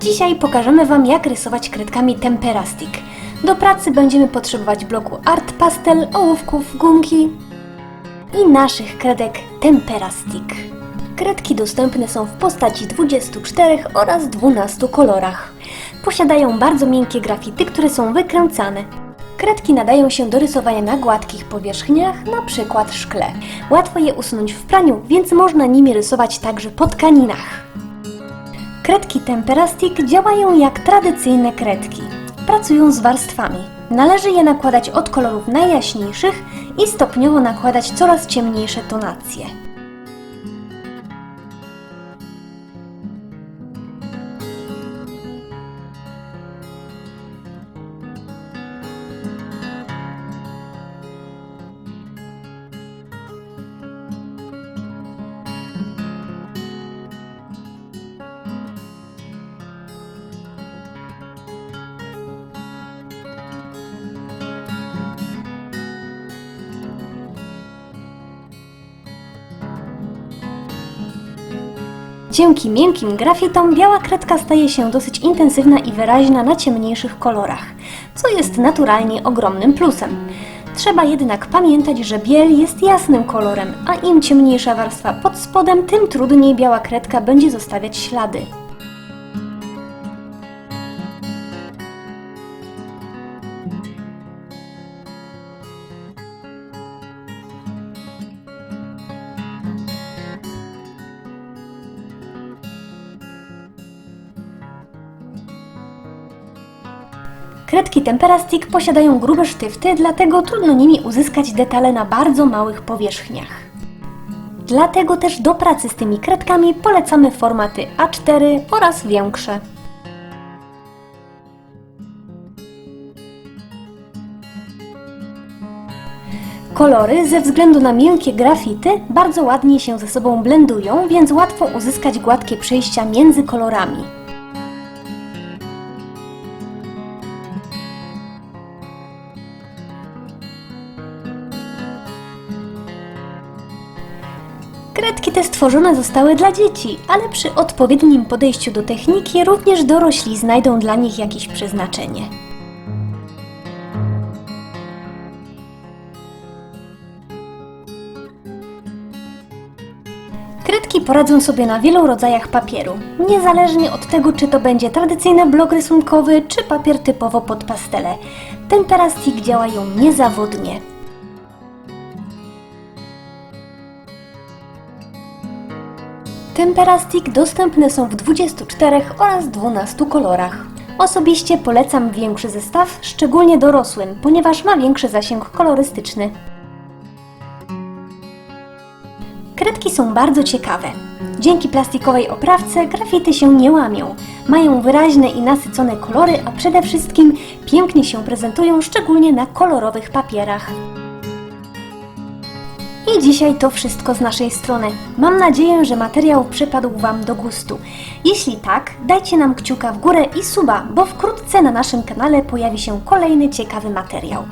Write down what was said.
Dzisiaj pokażemy Wam jak rysować kredkami Temperastic. Do pracy będziemy potrzebować bloku Art Pastel, ołówków, gumki i naszych kredek Temperastic. Kredki dostępne są w postaci 24 oraz 12 kolorach. Posiadają bardzo miękkie grafity, które są wykręcane. Kredki nadają się do rysowania na gładkich powierzchniach, przykład szkle. Łatwo je usunąć w praniu, więc można nimi rysować także po tkaninach. Kredki Temperastic działają jak tradycyjne kredki. Pracują z warstwami. Należy je nakładać od kolorów najjaśniejszych i stopniowo nakładać coraz ciemniejsze tonacje. Dzięki miękkim grafitom biała kredka staje się dosyć intensywna i wyraźna na ciemniejszych kolorach, co jest naturalnie ogromnym plusem. Trzeba jednak pamiętać, że biel jest jasnym kolorem, a im ciemniejsza warstwa pod spodem, tym trudniej biała kredka będzie zostawiać ślady. Kredki Temperastic posiadają grube sztywty, dlatego trudno nimi uzyskać detale na bardzo małych powierzchniach. Dlatego też do pracy z tymi kredkami polecamy formaty A4 oraz większe. Kolory ze względu na miękkie grafity bardzo ładnie się ze sobą blendują, więc łatwo uzyskać gładkie przejścia między kolorami. Stworzone zostały dla dzieci, ale przy odpowiednim podejściu do techniki również dorośli znajdą dla nich jakieś przeznaczenie. Kredki poradzą sobie na wielu rodzajach papieru, niezależnie od tego, czy to będzie tradycyjny blok rysunkowy, czy papier typowo pod pastele. Temperastic działają niezawodnie. Temperastic dostępne są w 24 oraz 12 kolorach. Osobiście polecam większy zestaw, szczególnie dorosłym, ponieważ ma większy zasięg kolorystyczny. Kredki są bardzo ciekawe. Dzięki plastikowej oprawce grafity się nie łamią. Mają wyraźne i nasycone kolory, a przede wszystkim pięknie się prezentują, szczególnie na kolorowych papierach. I dzisiaj to wszystko z naszej strony. Mam nadzieję, że materiał przypadł Wam do gustu. Jeśli tak, dajcie nam kciuka w górę i suba, bo wkrótce na naszym kanale pojawi się kolejny ciekawy materiał.